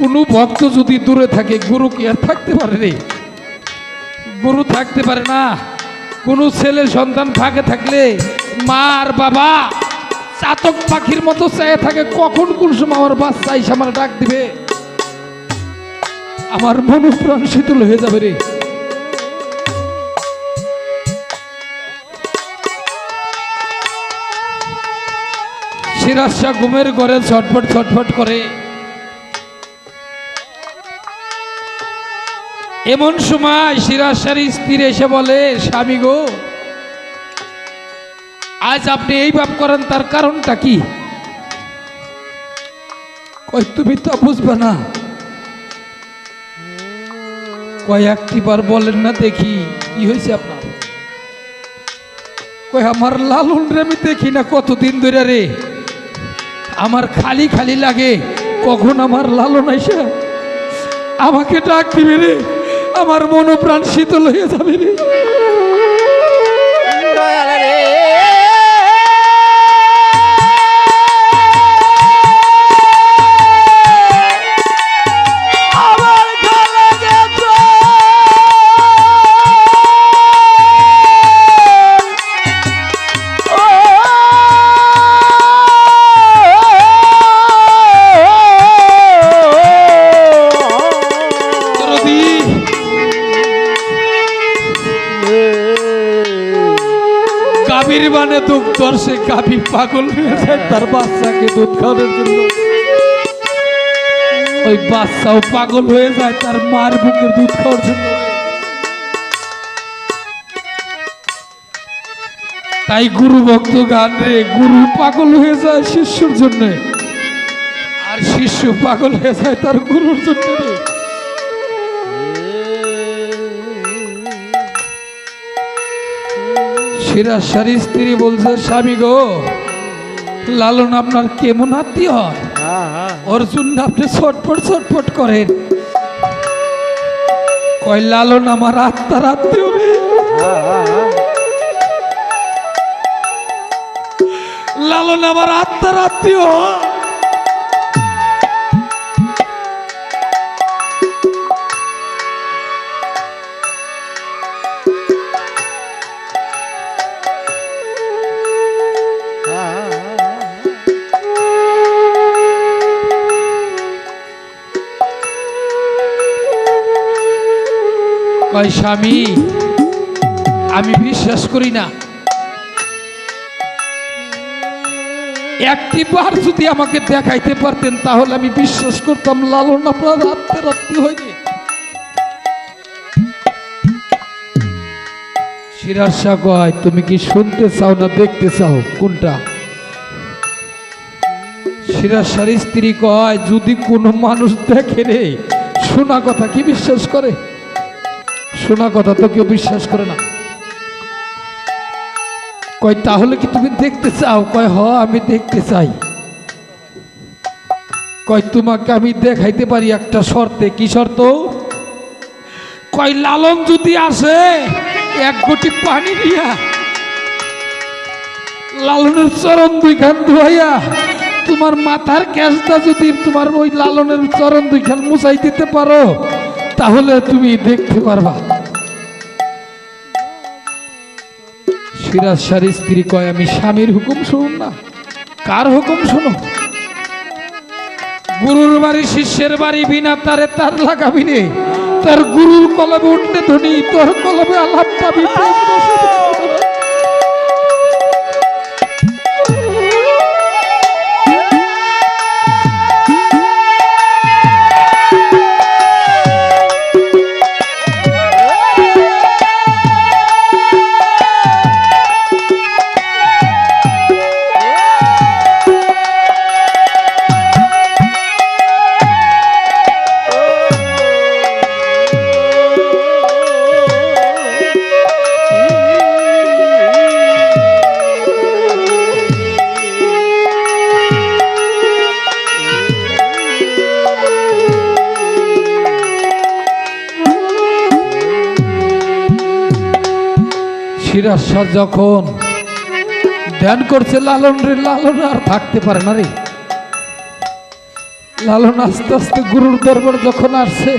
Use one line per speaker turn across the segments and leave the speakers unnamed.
কোনো ভক্ত যদি দূরে থাকে, গুরু কি আর থাকতে পারে রে? গুরু থাকতে পারে না। কোনো ছেলে সন্তান ফাঁকে থাকলে মা আর বাবা চাতক পাখির মতো চেয়ে থাকে, কখন কোন সময় আমার বাচ্চা এসে আমার ডাক দিবে? আমার মনুপ্রাণ শীতল হয়ে যাবে রে। সিরাজ শাহ ঘুমের ঘরে ছটফট ছটফট করে। এমন সময় সিরাজ শাহর স্ত্রী এসে বলে, স্বামী গো, আজ আপনি এই ভাব করেন, তার কারণটা কি? তুমি তা বুঝবে না। কয়েকটি বার বলেন না দেখি, কি হয়েছে আপনার? কই আমার লালুন রে, আমি দেখি না কতদিন ধরে রে। আমার খালি খালি লাগে, কখন আমার লালন আসে আমাকে ডাক দিবে রে, আমার মনোপ্রাণ শীতল হয়ে যাবে রে। গাভীর মানে দুধ দর্শে গাভী পাগল হয়ে যায়। তার বাচ্চাকে দুধ খাওয়ানোর জন্য। ওই বাচ্চাও পাগল হয়ে যায় তার মার বুকের দুধ খাওয়ার জন্য। তাই গুরু ভক্ত গান রে, গুরু পাগল হয়ে যায় শিষ্যর জন্য। আর শিষ্য পাগল হয়ে যায় তার গুরুর জন্য রে সারি স্ত্রী বলছে স্বামী গো লালন আপনার কেমন আত্মীয় হয়? অর্জুন আপনি ছটফট ছটফট করেন। কয় লালন আমার আত্মার আত্মীয় রে। লালন আমার আত্মার আত্মীয় কয় স্বামী, আমি বিশ্বাস করি না। একটি বার যদি আমাকে দেখাইতে পারতেন, তাহলে আমি বিশ্বাস করতাম লালন আপনার আত্মের আত্মীয় হয়নি সিরাজ কয় তুমি কি শুনতে চাও না দেখতে চাও? কোনটা? সিরাজ শাহর স্ত্রী কয়, যদি কোনো মানুষ দেখে রে, শোনা কথা কি বিশ্বাস করে? শোনা কথা তো কেউ বিশ্বাস করে না। কয়, তাহলে কি তুমি দেখতে চাও? কয়, হ, আমি দেখতে চাই। কয়, তোমাকে আমি দেখাইতে পারি একটা শর্তে। কি শর্ত? কয়, লালন যদি আসে, এক গুটি পানি দিয়া, লালনের চরণ দুইখান ধুয়াইয়া, তোমার মাথার ক্যাশটা যদি তোমার ওই লালনের চরণ দুইখান মুছাই দিতে পারো, তাহলে তুমি দেখতে পারবা। শাহর স্ত্রী কয়, আমি স্বামীর হুকুম শুনুন না। কার হুকুম শুনো গুরুর বাড়ি, শিষ্যের বাড়ি বিনা তারে তার লাগাবিনে তার গুরুর কলবে উঠতে ধনী, তোর কলবে আলাপ পাবি সিরাজ শাহ যখন ধ্যান করছে, লালন রে, লালন, আর থাকতে পারে না রে। লালন আস্তে আস্তে গুরুর দরবার যখন আসছে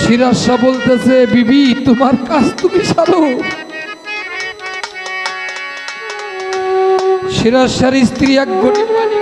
সিরাজ শাহ বলতেছে, বিবি, তোমার কাজ তুমি সারো। সিরাজ শাহর স্ত্রী এক গটি পানি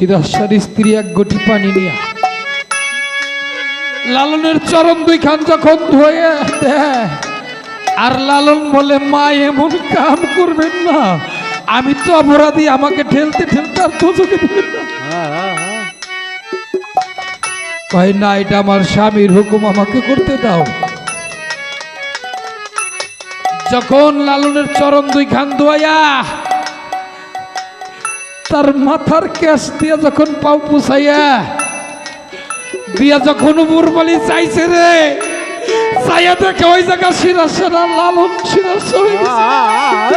সিরাসার স্ত্রী এক গটি পানি নিয়ে। লালনের চরণ দুই খান যখন ধুয়ে দেয়, আর লালন বলে, মা, এমন কাম করবেন না। আমি তো অপরাধী, আমাকে ঠেলতে ঠেলতে আর তোজকে দিবেন না। না, এটা আমার স্বামীর হুকুম, আমাকে করতে দাও। যখন লালনের চরণ দুই খান ধোয়া তার মাথার ক্যাশ দিয়ে যখন পাও পুষাইয়া দিয়া যখন উপর বলি চাইছে রে চাইয়া দেখে ওই জায়গা শিরা সেরা লালন শিরা
আহ,